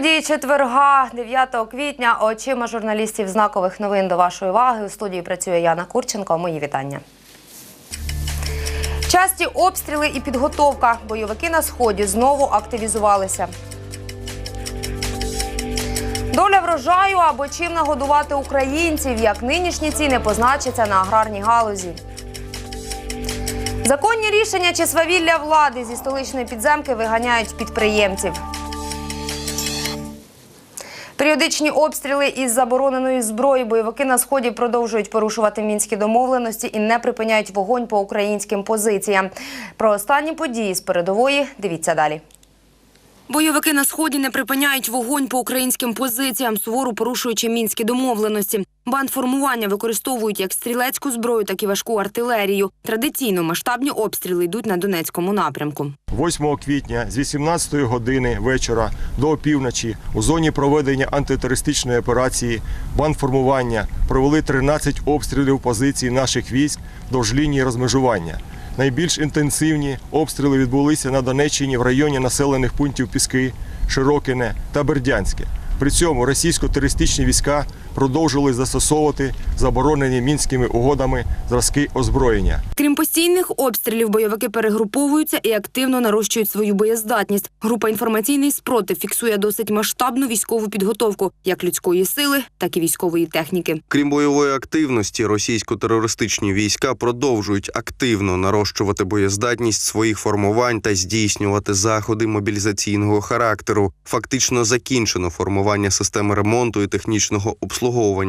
Події четверга, 9 квітня. Очима журналістів знакових новин до вашої уваги. У студії працює Яна Курченко. Мої вітання. Часті обстріли і підготовка. Бойовики на сході знову активізувалися. Доля врожаю або чим нагодувати українців, як нинішні ціни позначаться на аграрній галузі. Законні рішення чи свавілля влади зі столичної підземки виганяють підприємців. Періодичні обстріли із забороненої зброї бойовики на сході продовжують порушувати мінські домовленості і не припиняють вогонь по українським позиціям. Про останні події з передової дивіться далі. Бойовики на сході не припиняють вогонь по українським позиціям, суворо порушуючи мінські домовленості. Бандформування використовують як стрілецьку зброю, так і важку артилерію. Традиційно масштабні обстріли йдуть на Донецькому напрямку. 8 квітня з 18 години вечора до опівночі у зоні проведення антитерористичної операції бандформування провели 13 обстрілів позицій наших військ вдовж лінії розмежування. Найбільш інтенсивні обстріли відбулися на Донеччині в районі населених пунктів Піски, Широкине та Бердянське. При цьому російсько-терористичні війська продовжили застосовувати заборонені мінськими угодами зразки озброєння. Крім постійних обстрілів, бойовики перегруповуються і активно нарощують свою боєздатність. Група інформаційний спротив фіксує досить масштабну військову підготовку як людської сили, так і військової техніки. Крім бойової активності, російсько-терористичні війська продовжують активно нарощувати боєздатність своїх формувань та здійснювати заходи мобілізаційного характеру. Фактично закінчено формування системи ремонту і технічного обслуговування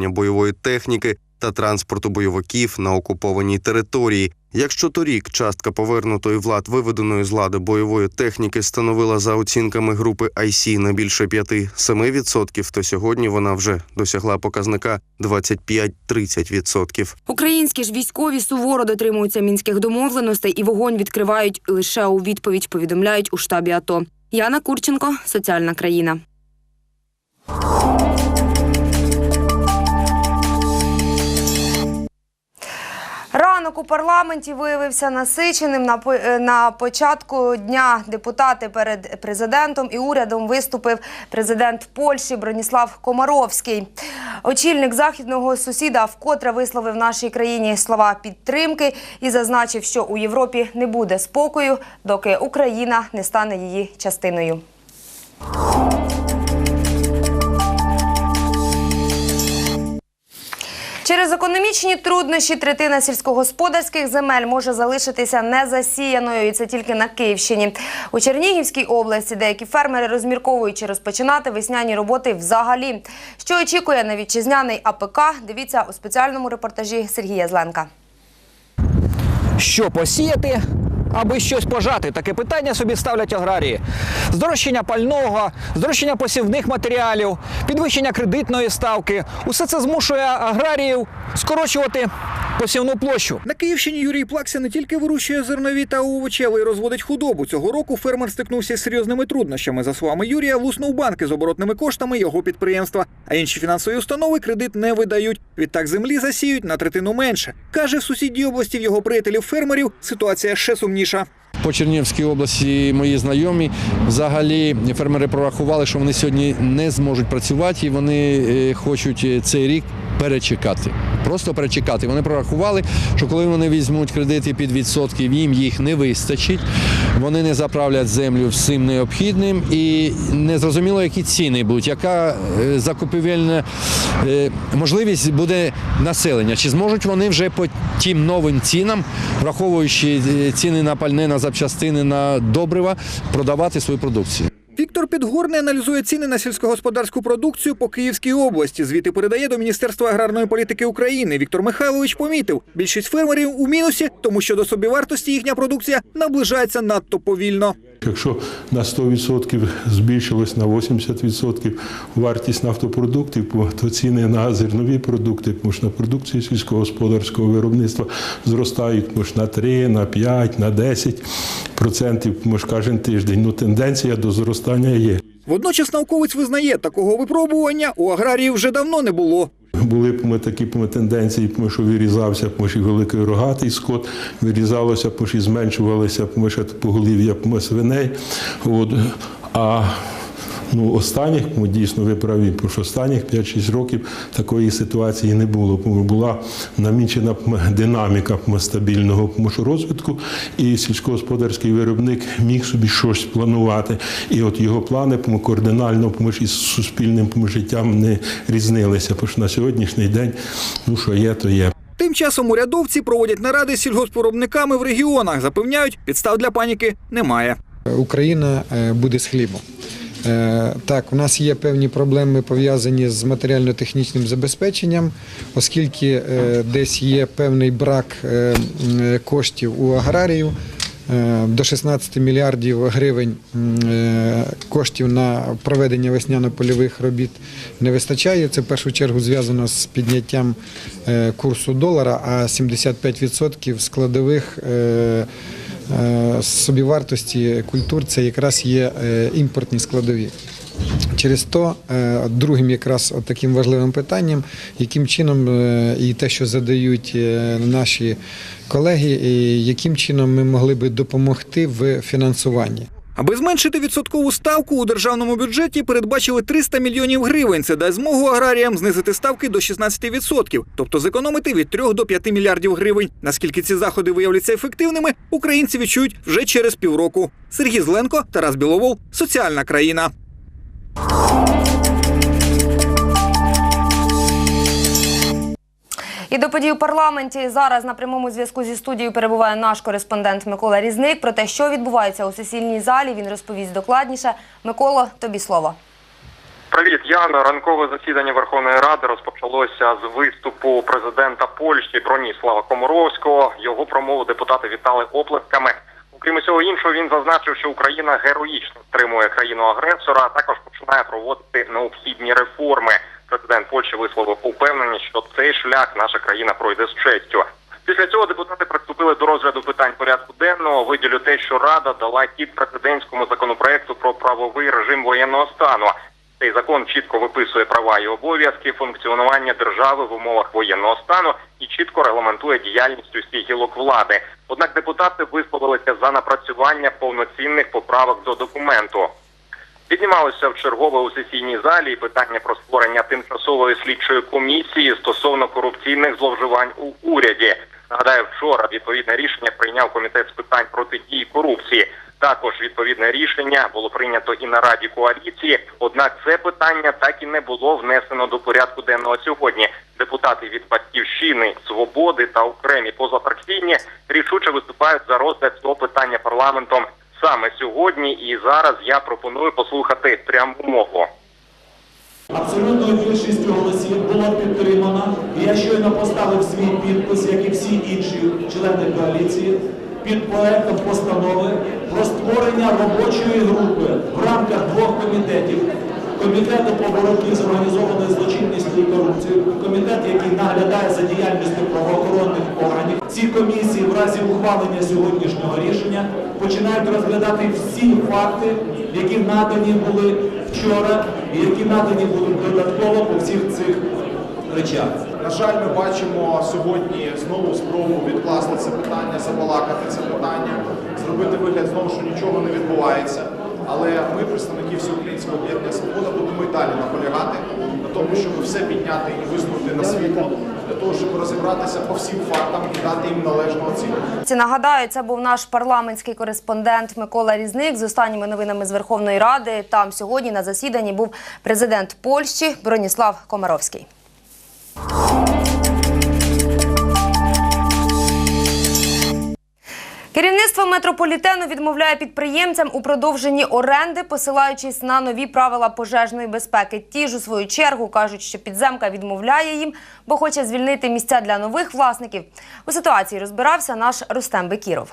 бойової техніки та транспорту бойовиків на окупованій території. Якщо торік частка повернутої влад виведеної з лади бойової техніки становила за оцінками групи IC на більше 5-7%, то сьогодні вона вже досягла показника 25-30%. Українські ж військові суворо дотримуються мінських домовленостей і вогонь відкривають лише у відповідь. Повідомляють у штабі АТО. Яна Курченко, соціальна країна. Ранок у парламенті виявився насиченим. На е, на початку дня депутати перед президентом і урядом виступив президент Польщі Броніслав Комаровський. Очільник західного сусіда вкотре висловив нашій країні слова підтримки і зазначив, що у Європі не буде спокою, доки Україна не стане її частиною. Через економічні труднощі третина сільськогосподарських земель може залишитися незасіяною, і це тільки на Київщині. У Чернігівській області деякі фермери розмірковують чи розпочинати весняні роботи взагалі. Що очікує на вітчизняний АПК? Дивіться у спеціальному репортажі Сергія Зленка. Що посіяти, аби щось пожати? Таке питання собі ставлять аграрії. Здорожчання пального, здорожчання посівних матеріалів, підвищення кредитної ставки. Усе це змушує аграріїв скорочувати посівну площу. На Київщині Юрій Плакся не тільки вирощує зернові та овочеві і розводить худобу. Цього року фермер стикнувся з серйозними труднощами. За словами Юрія, луснув банки з оборотними коштами його підприємства, а інші фінансові установи кредит не видають. Відтак землі засіють на третину менше. Каже, в сусідній області в його приятелів фермерів ситуація ще сумніша найголовніша. По Чернігівській області мої знайомі взагалі фермери прорахували, що вони сьогодні не зможуть працювати і вони е, хочуть е, цей рік перечекати. Просто перечекати. Вони прорахували, що коли вони візьмуть кредити під відсотків, їм їх не вистачить. Вони не заправлять землю всім необхідним і не зрозуміло, які ціни будуть, яка е, закупівельна можливість буде населення. Чи зможуть вони вже по тим новим цінам, враховуючи ціни на пальне, на запчастини, на добрива, продавати свою продукцію? Віктор Підгорний аналізує ціни на сільськогосподарську продукцію по Київській області. Звіти передає до Міністерства аграрної політики України. Віктор Михайлович помітив, більшість фермерів у мінусі, тому що до собівартості їхня продукція наближається надто повільно. Якщо на 100% збільшилось на 80% вартість нафтопродуктів, то ціни на зернові продукти, тому що на продукцію сільськогосподарського виробництва зростають може, на 3, на 5, на 10% може, кожен тиждень. Ну, тенденція до зростання є. Водночас науковець визнає, такого випробування у аграріїв вже давно не було. Були б ми такі б ми тенденції, б ми, що вирізався б ми, великий рогатий скот, вирізалося, б ми, що зменшувалися б ми, що поголів'я б ми, свиней. От. А Ну, останніх, ну, дійсно, ви праві, тому що останніх 5-6 років такої ситуації не було. Була намічена динаміка стабільного розвитку, і сільськогосподарський виробник міг собі щось планувати. І от його плани кардинально із суспільним життям не різнилися. Тому що на сьогоднішній день, ну що є, то є. Тим часом урядовці проводять наради з сільгоспвиробниками в регіонах. Запевняють, підстав для паніки немає. Україна е, буде з хлібом. Е, Так, у нас є певні проблеми пов'язані з матеріально-технічним забезпеченням, оскільки е, десь є певний брак е, коштів у аграрію. До 16 мільярдів гривень коштів на проведення весняно-польових робіт не вистачає. Це в першу чергу зв'язано з підняттям курсу долара, а 75% складових собівартості культур це якраз є е, імпортні складові. Через то е, другим якраз таким важливим питанням, яким чином е, і те, що задають е, наші колеги, яким чином ми могли би допомогти в фінансуванні. Аби зменшити відсоткову ставку у державному бюджеті передбачили 300 мільйонів гривень. Це дасть змогу аграріям знизити ставки до 16%, тобто зекономити від 3 до 5 мільярдів гривень. Наскільки ці заходи виявляться ефективними, українці відчують вже через півроку. Сергій Зленко, Тарас Біловол, соціальна країна. І до подій у парламенті зараз на прямому зв'язку зі студією перебуває наш кореспондент Микола Різник. Про те, що відбувається у сесійній залі, він розповість докладніше. Миколо, тобі слово. Привіт, Яна. Ранкове засідання Верховної Ради розпочалося з виступу президента Польщі Броніслава Комаровського. Його промову депутати вітали оплесками. Окрім усього іншого, він зазначив, що Україна героїчно стримує країну агресора, а також починає проводити необхідні реформи. Президент Польщі висловив упевненість, що цей шлях наша країна пройде з честю. Після цього депутати приступили до розгляду питань порядку денного. Виділю те, що Рада дала хід президентському законопроекту про правовий режим воєнного стану. Цей закон чітко виписує права і обов'язки функціонування держави в умовах воєнного стану і чітко регламентує діяльність усіх гілок влади. Однак депутати висловилися за напрацювання повноцінних поправок до документу. Піднімалося в чергове у сесійній залі питання про створення тимчасової слідчої комісії стосовно корупційних зловживань у уряді. Нагадаю, вчора відповідне рішення прийняв комітет з питань протидії корупції. Також відповідне рішення було прийнято і на раді коаліції. Однак це питання так і не було внесено до порядку денного сьогодні. Депутати від батьківщини, свободи та окремі позафракційні рішуче виступають за розгляд цього питання парламентом саме сьогодні. І зараз я пропоную послухати пряму мову. Абсолютною більшістю голосів було підтримано. І я щойно поставив свій підпис, як і всі інші члени коаліції, під проектом постанови про створення робочої групи в рамках двох комітетів. Комітету по боротьбі з організованою злочинністю і корупцією, комітет, який наглядає за діяльністю правоохоронних органів. Ці комісії в разі ухвалення сьогоднішнього рішення починають розглядати всі факти, які надані були вчора і які надані будуть додатково по всіх цих речах. На жаль, ми бачимо сьогодні знову спробу відкласти це питання, забалакати це питання, зробити вигляд знову, що нічого не відбувається. Але ми, представники всеукраїнського об'єднання Свобода, будемо і далі наполягати на тому, щоб все підняти і висунути на світло, для того, щоб розібратися по всім фактам і дати їм належну оцінку. Ці нагадаю, це був наш парламентський кореспондент Микола Різник з останніми новинами з Верховної Ради. Там сьогодні на засіданні був президент Польщі Броніслав Комаровський. Керівництво метрополітену відмовляє підприємцям у продовженні оренди, посилаючись на нові правила пожежної безпеки. Ті ж у свою чергу кажуть, що підземка відмовляє їм, бо хоче звільнити місця для нових власників. У ситуації розбирався наш Рустем Бекіров.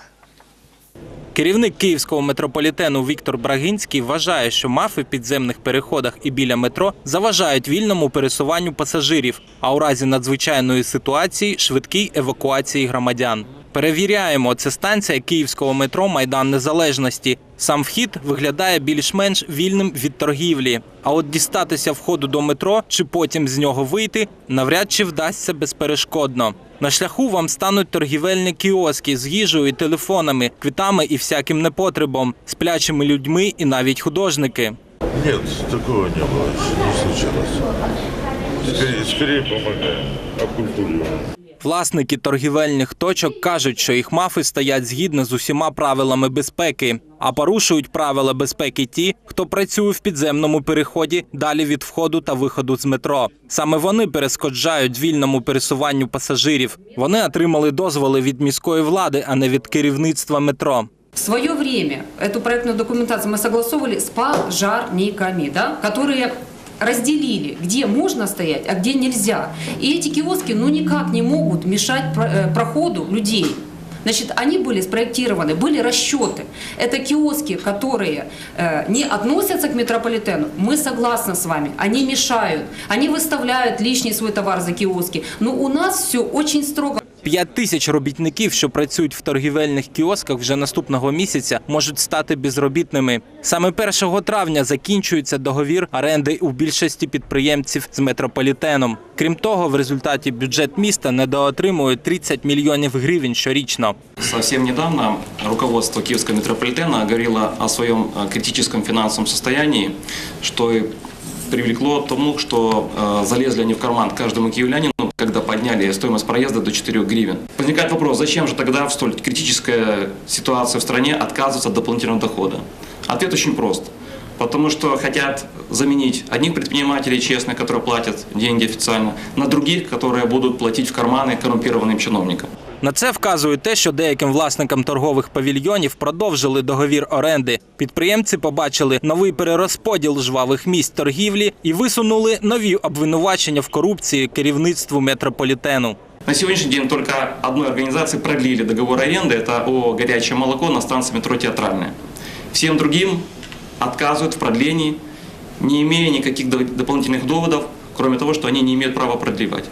Керівник київського метрополітену Віктор Брагинський вважає, що мафи в підземних переходах і біля метро заважають вільному пересуванню пасажирів, а у разі надзвичайної ситуації швидкій евакуації громадян. Перевіряємо, це станція київського метро Майдан Незалежності. Сам вхід виглядає більш-менш вільним від торгівлі. А от дістатися входу до метро чи потім з нього вийти навряд чи вдасться безперешкодно. На шляху вам стануть торгівельні кіоски з їжею і телефонами, квітами і всяким непотребом, сплячими людьми і навіть художники. Нет, такого не было, не случилось. Скорее помогаем, оккультуриваем. Власники торгівельних точок кажуть, що їх мафи стоять згідно з усіма правилами безпеки, а порушують правила безпеки ті, хто працює в підземному переході далі від входу та виходу з метро. Саме вони перешкоджають вільному пересуванню пасажирів. Вони отримали дозволи від міської влади, а не від керівництва метро. В свое время эту проектную документацию мы согласовывали с пожарниками, да, которые разделили, где можно стоять, а где нельзя. И эти киоски ну никак не могут мешать э, проходу людей. Значит, они были спроектированы, были расчеты. Это киоски, которые э, не относятся к метрополитену. Мы согласны с вами. Они мешают. Они выставляют лишний свой товар за киоски. Но у нас все очень строго. П'ять тисяч робітників, що працюють в торгівельних кіосках вже наступного місяця, можуть стати безробітними. Саме 1 травня закінчується договір оренди у більшості підприємців з метрополітеном. Крім того, в результаті бюджет міста недоотримує 30 мільйонів гривень щорічно. Совсем недавно руководство Киевского метрополитена говорило о своем э, критическом финансовом состоянии, что и привлекло тому, что э, залезли они в карман каждому киевлянину, когда подняли стоимость проезда до 4 гривен. Возникает вопрос, зачем же тогда в столь критической ситуации в стране отказываться от дополнительного дохода? Ответ очень прост. Потому что хотят заменить одних предпринимателей честных, которые платят деньги официально, на других, которые будут платить в карманы коррумпированным чиновникам. На це вказує те, що деяким власникам торгових павільйонів продовжили договір оренди. Підприємці побачили новий перерозподіл жвавих місць торгівлі і висунули нові обвинувачення в корупції керівництву метрополітену. На сегодняшний день только одной организации продлили договор аренды, это о горячее молоко на станции метро Театральная. Всем другим отказывают в продлении, не имея никаких до- дополнительных доводов, кроме того, что они не имеют права продлевать.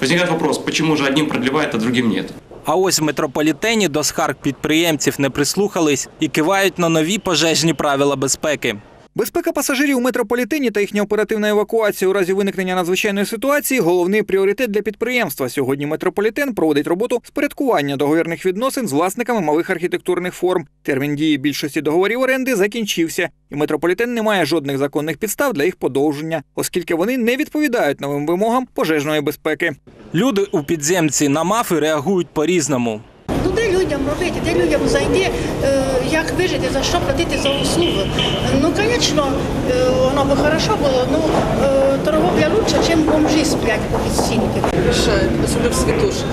Возникает вопрос, почему же одним продлевают, а другим нет? А ось в метрополітені до скарг підприємців не прислухались і кивають на нові пожежні правила безпеки. Безпека пасажирів у метрополітені та їхня оперативна евакуація у разі виникнення надзвичайної ситуації головний пріоритет для підприємства. Сьогодні метрополітен проводить роботу з порядкування договірних відносин з власниками малих архітектурних форм. Термін дії більшості договорів оренди закінчився, і метрополітен не має жодних законних підстав для їх подовження, оскільки вони не відповідають новим вимогам пожежної безпеки. Люди у підземці на мафи реагують по-різному. Ну де людям робити, де людям зайти, е, як вижити, за що платити за услугу. Ну, звісно, е, воно би хорошо було, ну е, торговля лучше, ніж бомжі сплять по підстінки. Мешает, особенно в святошах.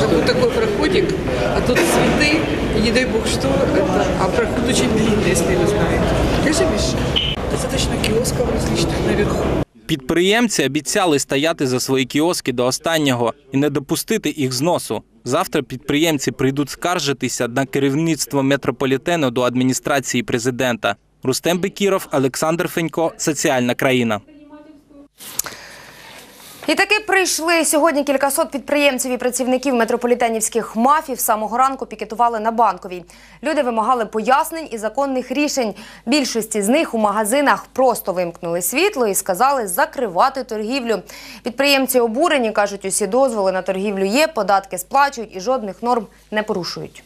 Живу такой проходик, а тут цветы, и не дай бог что, это, а проход очень длинный, если вы знаете. Конечно, мешает. Достаточно киосков различных наверху. Підприємці обіцяли стояти за свої кіоски до останнього і не допустити їх зносу. Завтра підприємці прийдуть скаржитися на керівництво метрополітену до адміністрації президента. Рустем Бекіров, Олександр Фенько, Соціальна країна. І таки прийшли сьогодні кількасот підприємців і працівників метрополітенівських мафів самого ранку пікетували на банковій. Люди вимагали пояснень і законних рішень. Більшості з них у магазинах просто вимкнули світло і сказали закривати торгівлю. Підприємці обурені кажуть, усі дозволи на торгівлю є, податки сплачують і жодних норм не порушують.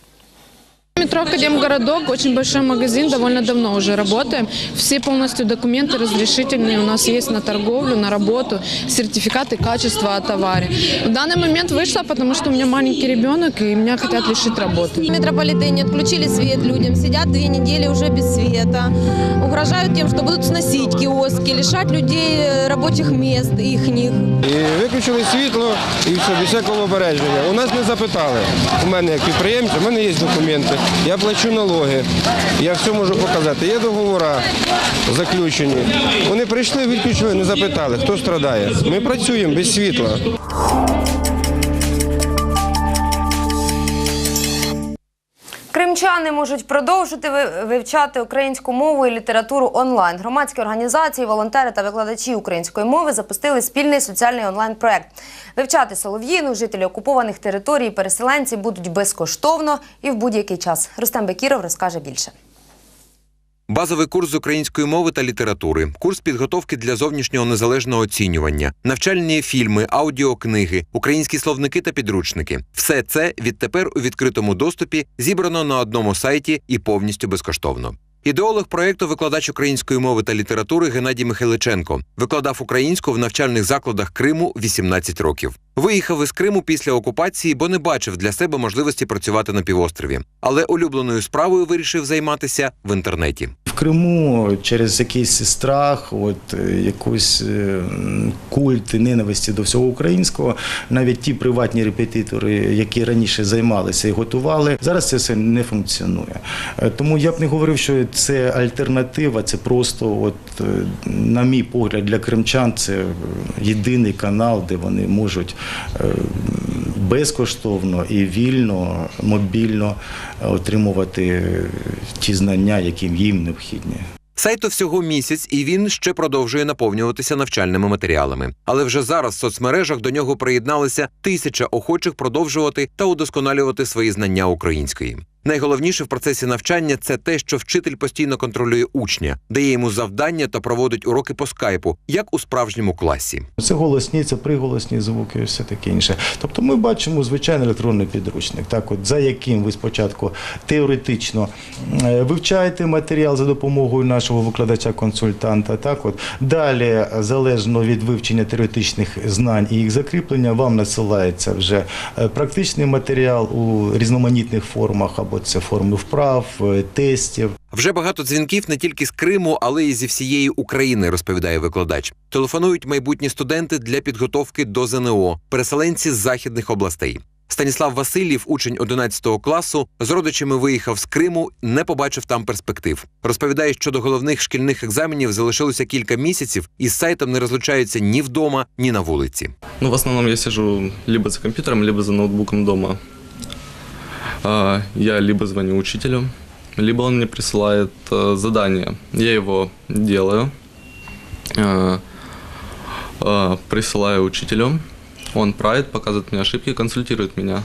Метро Академгородок, очень большой магазин, довольно давно уже работаем. Все полностью документы разрешительные у нас есть на торговлю, на работу, сертификаты качества о товаре. В данный момент вышла, потому что у меня маленький ребенок и меня хотят лишить работы. В метрополитене отключили свет людям, сидят две недели уже без света, угрожают тем, что будут сносить киоски, лишать людей э, рабочих мест ихних. І виключили світло і все, без всякого обереження. У нас не запитали. У мене як підприємця, у мене є документи, Я плачу налоги, я все можу показати. Є договори заключені. Вони прийшли, відключили, не запитали, хто страдає. Ми працюємо без світла. Кримчани можуть продовжити ви- вивчати українську мову і літературу онлайн. Громадські організації, волонтери та викладачі української мови запустили спільний соціальний онлайн-проект. Вивчати солов'їну жителі окупованих територій, переселенці будуть безкоштовно і в будь-який час. Рустем Бекіров розкаже більше. Базовий курс з української мови та літератури, курс підготовки для зовнішнього незалежного оцінювання, навчальні фільми, аудіокниги, українські словники та підручники. Все це відтепер у відкритому доступі зібрано на одному сайті і повністю безкоштовно. Ідеолог проєкту викладач української мови та літератури Геннадій Михайличенко викладав українську в навчальних закладах Криму 18 років. Виїхав із Криму після окупації, бо не бачив для себе можливості працювати на півострові. Але улюбленою справою вирішив займатися в інтернеті. Криму через якийсь страх, от е, якийсь е, культ ненависті до всього українського, навіть ті приватні репетитори, які раніше займалися і готували, зараз це все не функціонує. Е, Тому я б не говорив, що це альтернатива, це просто, от, на мій погляд, для кримчан це єдиний канал, де вони можуть безкоштовно і вільно, мобільно е, отримувати ті знання, які їм необхідні. Сайту всього місяць, і він ще продовжує наповнюватися навчальними матеріалами. Але вже зараз в соцмережах до нього приєдналися тисяча охочих продовжувати та удосконалювати свої знання української. Найголовніше в процесі навчання це те, що вчитель постійно контролює учня, дає йому завдання та проводить уроки по скайпу, як у справжньому класі. Це голосні, це приголосні звуки, все таке інше. Тобто ми бачимо звичайний електронний підручник, так от за яким ви спочатку теоретично е, вивчаєте матеріал за допомогою нашого викладача-консультанта. Так от далі, залежно від вивчення теоретичних знань і їх закріплення, вам насилається вже е, практичний матеріал у різноманітних формах, або це форми вправ, е, тестів. Вже багато дзвінків не тільки з Криму, але й зі всієї України, розповідає викладач. Телефонують майбутні студенти для підготовки до ЗНО, переселенці з західних областей. Станіслав Васильєв, учень 11 класу, з родичами виїхав з Криму, не побачив там перспектив. Розповідає, що до головних шкільних екзаменів залишилося кілька місяців, і з сайтом не розлучаються ні вдома, ні на вулиці. Ну, в основном я сижу либо за компьютером, либо за ноутбуком дома. А, Я либо звоню учителю, либо он мне присылает э, задание. Я его делаю, э, э, присылаю учителю, он правит, показывает мне ошибки, консультирует меня,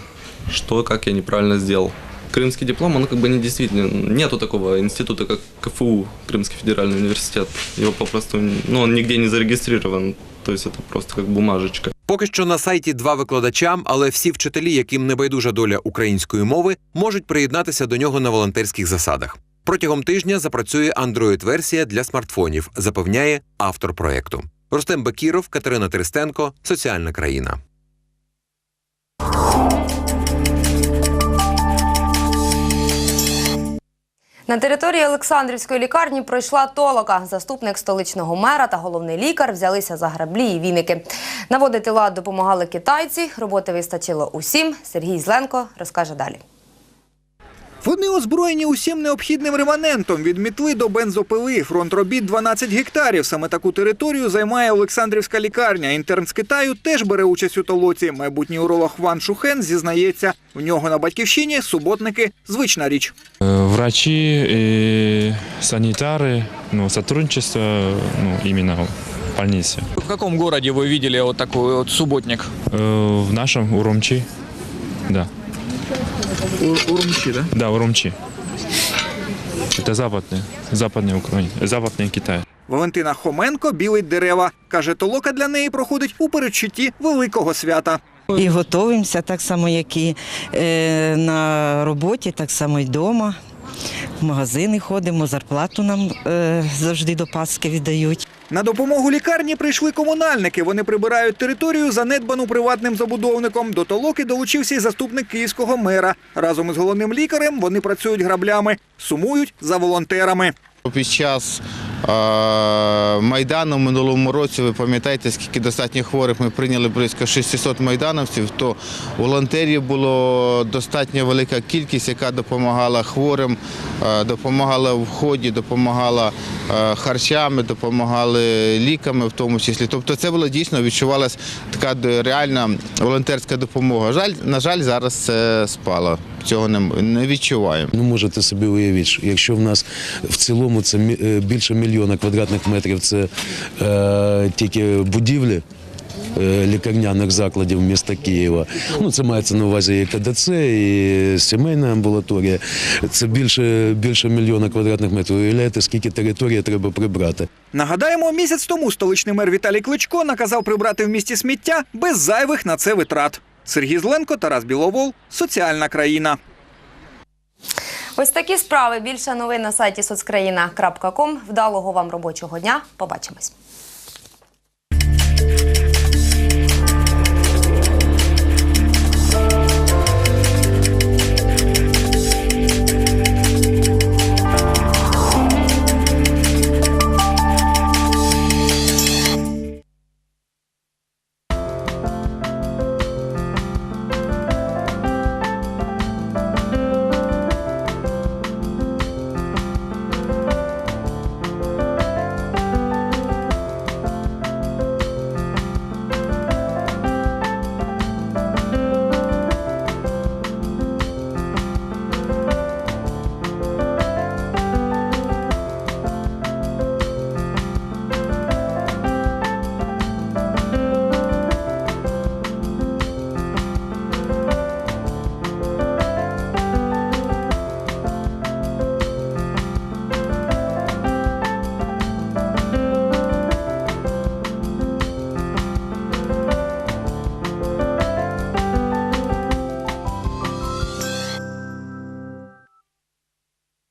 что, как я неправильно сделал. Крымский диплом, он как бы не действительно, нету такого института, как КФУ, Крымский федеральный университет. Его попросту, ну, он нигде не зарегистрирован, то есть это просто как бумажечка. Поки що на сайті два викладачам, але всі вчителі, яким не байдужа доля української мови, можуть приєднатися до нього на волонтерських засадах. Протягом тижня запрацює Android-версія для смартфонів, запевняє автор проєкту. Рустем Бекіров, Катерина Тристенко, Соціальна країна. На території Олександрівської лікарні пройшла толока. Заступник столичного мера та головний лікар взялися за граблі і віники. Наводити лад допомагали китайці. Роботи вистачило усім. Сергій Зленко розкаже далі. Вони озброєні усім необхідним реманентом від мітли до бензопили. Фронт робіт 12 гектарів. Саме таку територію займає Олександрівська лікарня. Інтерн з Китаю теж бере участь у толоці. Майбутній уролог Ван Шухен зізнається, в нього на батьківщині суботники звична річ. Э, Врачи и санитары, ну, сотрудничество, ну, именно в больнице. В каком городе вы видели вот такой вот субботник? Э, В нашем Урумчи, да. Урумчи, да? Да, Урумчи. Это западный, западный Украина, западный Китай. Валентина Хоменко білить дерева. Каже, толока для неї проходить у передчутті великого свята. І готуємося так само, як і е, на роботі, так само й вдома. В магазини ходимо, зарплату нам е, завжди до Пасхи віддають. На допомогу лікарні прийшли комунальники. Вони прибирають територію, занедбану приватним забудовником. До толоки долучився й заступник київського мера. Разом із головним лікарем вони працюють граблями, сумують за волонтерами. Під час е, Майдану в минулому році, ви пам'ятаєте, скільки достатньо хворих ми прийняли близько 600 майдановців, то волонтерів було достатньо велика кількість, яка допомагала хворим, е, допомагала в ході, допомагала харчами, допомагали ліками в тому числі. Тобто це було дійсно відчувалася така реальна волонтерська допомога. Жаль, на жаль, зараз це спало. Цього не, не відчуваємо. Ну, можете собі уявити, що якщо в нас в цілому це е, більше мільйона квадратних метрів, це е, тільки будівлі. Е, Лікарняних закладів міста Києва. Ну, це мається на увазі і КДЦ, і сімейна амбулаторія. Це більше, більше мільйона квадратних метрів. Уявляєте, скільки території треба прибрати. Нагадаємо, місяць тому столичний мер Віталій Кличко наказав прибрати в місті сміття без зайвих на це витрат. Сергій Зленко, Тарас Біловол, Соціальна країна. Ось такі справи. Більше новин на сайті соцкраїна.ком. Вдалого вам робочого дня. Побачимось.